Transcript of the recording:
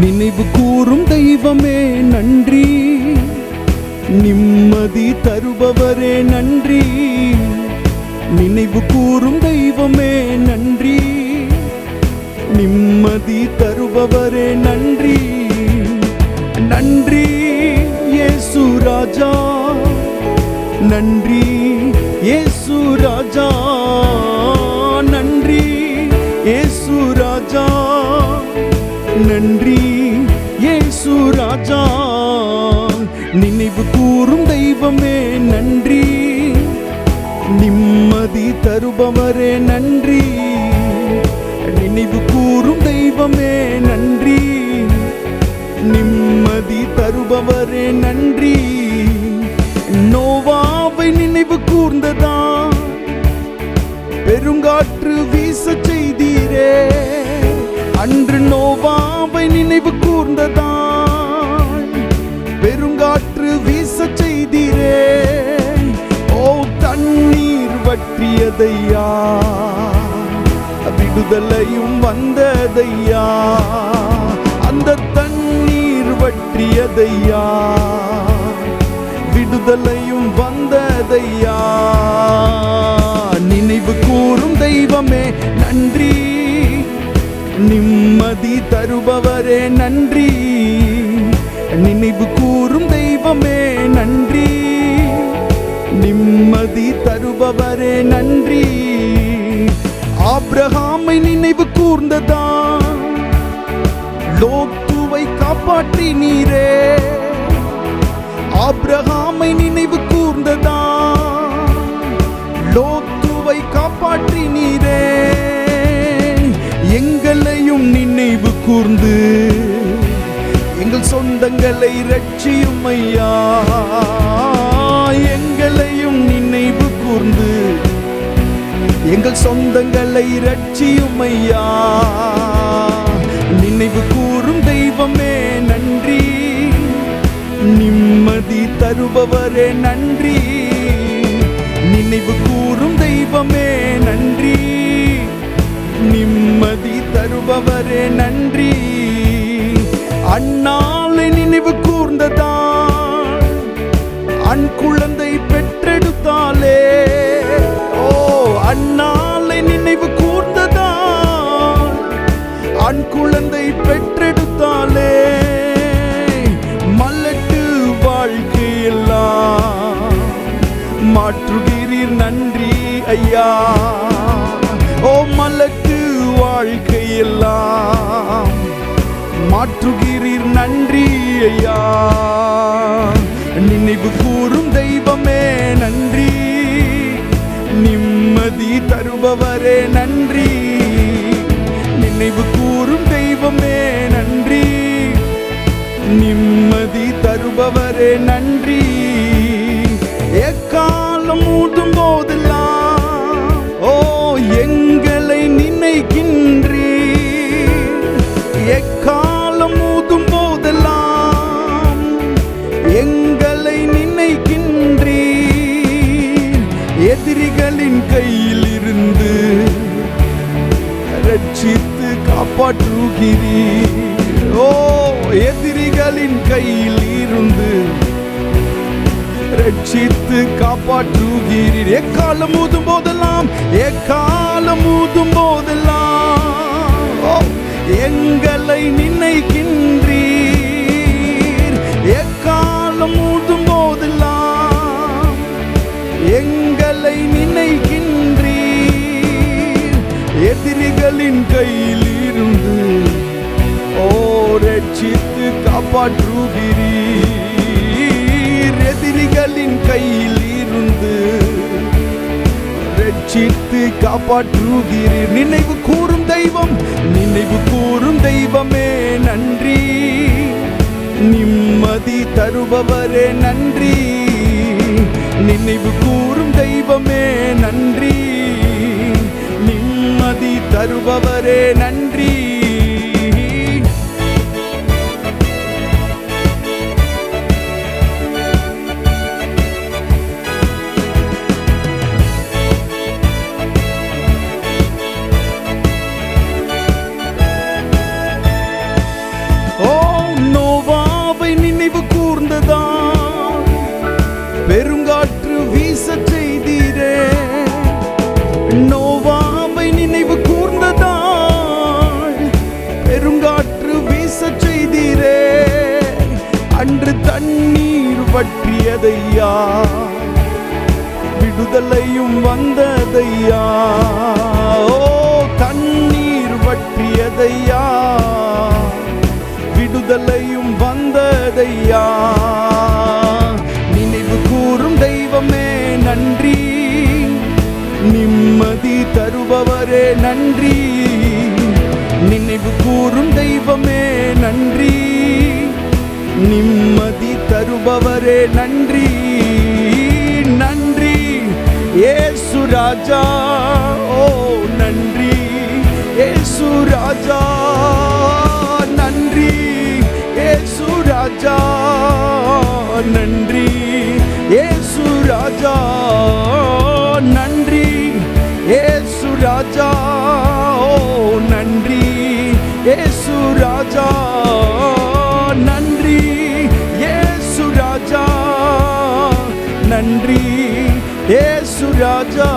நினைவு கூறும் தெய்வமே நன்றி. நிம்மதி தருபவரே நன்றி. நினைவு கூறும் தெய்வமே நன்றி. நிம்மதி தருபவரே நன்றி. நன்றி ஏசு ராஜா. நன்றி ஏசு ராஜா. நன்றி ஏசு ராஜா. நன்றி இயேசு ராஜா. நினைவு கூறும் தெய்வமே நன்றி. நிம்மதி தருபவரே நன்றி. நினைவு கூறும் தெய்வமே நன்றி. நிம்மதி தருபவரே நன்றி. நோவாவை நினைவு கூர்ந்ததா? பெருங்காற்று வீச செய்தீரே. அன்று நோவா அவை நினைவு கூர்ந்ததா பெருங்காற்று வீச செய்தீரே. ஓ தண்ணீர் வற்றியதையா? விடுதலையும் வந்ததையா? அந்த தண்ணீர் வற்றியதையா? விடுதலையும் வந்ததையா? நினைவு கூறும் தெய்வமே நன்றி. நிம்மதி தருபவரே நன்றி. நினைவு கூறும் தெய்வமே நன்றி. நிம்மதி தருபவரே நன்றி. ஆப்ரஹாமை நினைவு கூர்ந்ததா லோத்துவை காப்பாற்றி நீரே. ஆபிரகாமை நினைவு கூர்ந்ததா லோத்துவை காப்பாற்றி நீரே. எங்களையும் நினைவு கூர்ந்து எங்கள் சொந்தங்களை ரட்சியும் ஐயா. எங்களையும் நினைவு கூர்ந்து எங்கள் சொந்தங்களை ரட்சியும் ஐயா. நினைவு கூறும் தெய்வமே நன்றி. நிம்மதி தருபவரே நன்றி. தருபவரே நன்றி. அண்ணாலை நினைவு கூர்ந்ததா அன் குழந்தை பெற்றெடுத்தாலே. ஓ அண்ணாலை நினைவு கூர்ந்ததா அன் குழந்தை பெற்றெடுத்தாலே. மல்லட்டு வாழ்க்கையெல்லாம் மாற்றுகிறீர் நன்றி ஐயா. ஓ மல்லட்டு வாழ்க்கையெல்லாம் மாற்றுகிறீர் நன்றி ஐயா. நினைவு கூறும் தெய்வமே நன்றி. நிம்மதி தருபவரே நன்றி. நினைவு கூறும் தெய்வமே நன்றி. நிம்மதி தருபவரே நன்றி. எக்காலம் மூட்டும் போதில் நினைக்கின்றீர் எக்காலம் ஊதும் போதெல்லாம் எங்களை நினைக்கின்றீர். எதிரிகளின் கையில் இருந்து ரட்சித்து காப்பாற்றுகிறீர். ஓ எதிரிகளின் கையில் இருந்து ரட்சித்து காப்பாற்றுகிறீர். எக்காலம் ஊதும் போதெல்லாம் எக்காலம் ஊதும் போதெல்லாம் எங்களை நினைக்கின்றீர். எக்காலம் ஊதும் போதெல்லாம் எங்களை நினைக்கின்றீர். எதிரிகளின் கையில் இருந்து ஓ ரட்சித்து காப்பாற்றுகிறீர். எதிரிகளின் கையில் இருந்து ரட்சித்து காப்பாற்றுகிறீர். நினைவு கூறும் தெய்வம் நினைவு கூறும் தெய்வமே நன்றி. நிம்மதி தருபவரே நன்றி. நினைவு கூறும் தெய்வமே நன்றி. நிம்மதி தருபவரே நன்றி. நினைவு கூர்ந்ததான். பெருங்காற்று வீச செய்தீரே. நோவாமை நினைவு கூர்ந்ததான். பெருங்காற்று வீச செய்தீரே. அன்று தண்ணீர் வற்றியதையா. விடுதலையும் வந்ததையா. ஓ தண்ணீர் வற்றியதையா. விடுதலையும் வந்ததையா நினைவு கூறும் தெய்வமே நன்றி. நிம்மதி தருபவரே நன்றி. நினைவு கூறும் தெய்வமே நன்றி. நிம்மதி தருபவரே நன்றி. நன்றி. ஏசு ராஜா ஓ நன்றி. ஏசு ராஜா. ராஜா நன்றி. ஏசு ராஜா நன்றி. ஏசு ராஜா ஓ நன்றி. ஏசு ராஜா நன்றி. ஏசு ராஜா நன்றி. ஏசு ராஜா